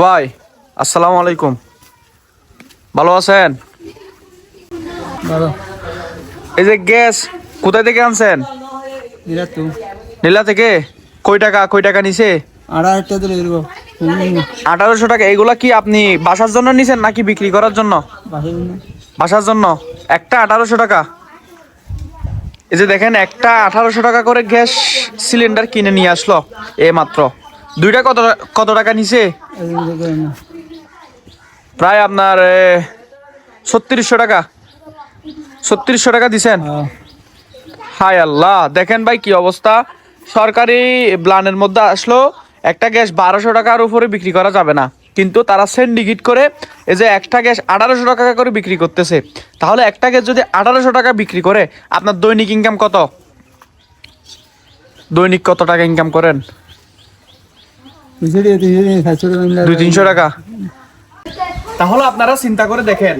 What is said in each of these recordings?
ভাই আসসালামু আলাইকুম। ভালো আছেন? এই যে গ্যাস কোথায় থেকে আনছেন? নীলা থেকে? কই টাকা কই টাকা নিছে? আঠারোশো টাকা এগুলা কি আপনি বাসার জন্য নিছেন নাকি বিক্রি করার জন্য। বাসার জন্য? একটা আঠারোশো টাকা। এই যে দেখেন একটা আঠারোশো টাকা করে গ্যাস সিলিন্ডার কিনে নিয়ে আসলো এ মাত্র। দুইটা কত কত টাকা নিছে? প্রায় আপনার ছত্রিশশো টাকা। ছত্রিশশো টাকা দিছেন? হায়। আল্লাহ দেখেন ভাই কি অবস্থা। সরকারি প্ল্যানের মধ্যে আসলো একটা গ্যাস বারোশো টাকার উপরে বিক্রি করা যাবে না। কিন্তু তারা সিন্ডিকেট করে এই যে একটা গ্যাস আঠারোশো টাকা করে বিক্রি করতেছে। তাহলে একটা গ্যাস যদি আঠারোশো টাকা বিক্রি করে আপনার দৈনিক ইনকাম কত? দৈনিক কত টাকা ইনকাম করেন? তিনশো টাকা। তাহলে আপনারা চিন্তা করে দেখেন,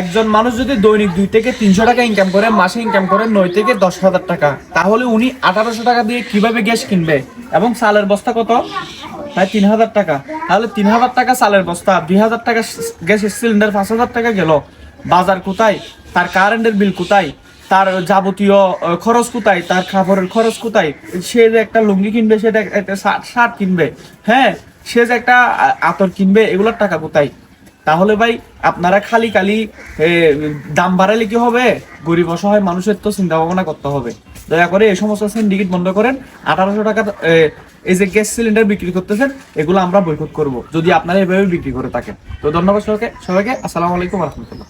একজন মানুষ যদি দৈনিক দুই থেকে তিনশো টাকা ইনকাম করে, মাসে ইনকাম করে নয় থেকে দশ হাজার টাকা, তাহলে উনি আঠারোশো টাকা দিয়ে কীভাবে গ্যাস কিনবে? এবং চালের বস্তা কত? প্রায় তিন হাজার টাকা। তাহলে তিন হাজার টাকা চালের বস্তা, দুই হাজার টাকা গ্যাসের সিলিন্ডার পাঁচ হাজার টাকা গেল। বাজার কোথায়? তার কারেন্টের বিল কোথায়? তার যাবতীয় খরচ কোথায়, তার খাবারের খরচ কোথায়? সে যে একটা লুঙ্গি কিনবে, সে একটা শার্ট কিনবে হ্যাঁ? সে যে একটা আতর কিনবে, এগুলোর টাকা কোথায়? তাহলে ভাই, আপনারা খালি খালি দাম বাড়ালে কি হবে? গরিব অসহায় মানুষের তো চিন্তা ভাবনা করতে হবে। দয়া করে এই সমস্ত সিন্ডিকেট বন্ধ করেন, আঠারোশো টাকা এই যে গ্যাস সিলিন্ডার বিক্রি করতেছেন, এগুলো আমরা বৈকট করব, যদি আপনারা এভাবে বিক্রি করে থাকেন। তো ধন্যবাদ সবাইকে সবাইকে, আসসালামু আলাইকুম রহমতুল্লাহ।